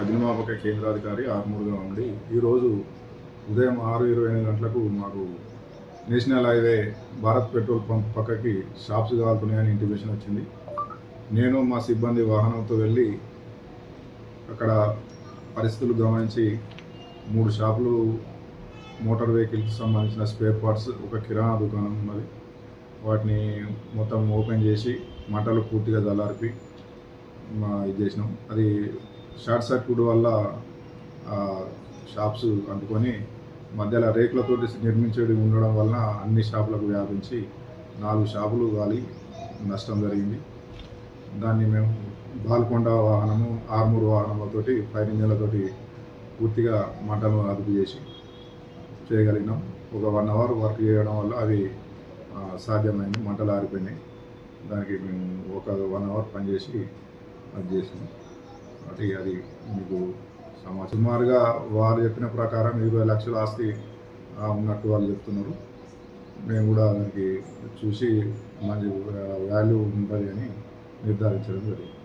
అగ్నిమాపక కేంద్రాధికారి ఆర్మూరుగా ఉండి ఈరోజు ఉదయం ఆరు ఇరవై ఎనిమిది గంటలకు మాకు national highway Bharat petrol pump పక్కకి షాప్స్ కాలుతున్నాయని ఇంటిమేషన్ వచ్చింది. నేను మా సిబ్బంది వాహనంతో వెళ్ళి అక్కడ పరిస్థితులు గమనించి మూడు షాపులు మోటార్ వెహికల్కి సంబంధించిన స్పేర్ పార్ట్స్ ఒక కిరాణా దుకాణం ఉన్నది. వాటిని మొత్తం ఓపెన్ చేసి మంటలు పూర్తిగా దలార్పి మా ఇది చేసినాం. అది షార్ట్ సర్క్యూట్ వల్ల షాప్స్ అందుకొని మధ్యలో రేకులతోటి నిర్మించేది ఉండడం వలన అన్ని షాపులకు వ్యాపించి నాలుగు షాపులు గాలి నష్టం జరిగింది. దాన్ని మేము బాల్కొండ వాహనము ఆర్మూర్ వాహనాలతోటి ఫైర్ ఇంజన్లతోటి పూర్తిగా మంటలను అదుపు చేసి చేయగలిగినాం. ఒక వన్ అవర్ వర్క్ చేయడం వల్ల అవి సాధ్యమైంది. మంటలు ఆరిపోయినాయి. దానికి మేము ఒక వన్ అవర్ పనిచేసి అది చేసినాం. అది అది మీకు సమాచారం సుమారుగా వారు చెప్పిన ప్రకారం ఇరవై లక్షల ఆస్తి ఉన్నట్టు వాళ్ళు చెప్తున్నారు. మేము కూడా దానికి చూసి మంచి వాల్యూ ఉంటుంది అని నిర్ధారించడం జరిగింది.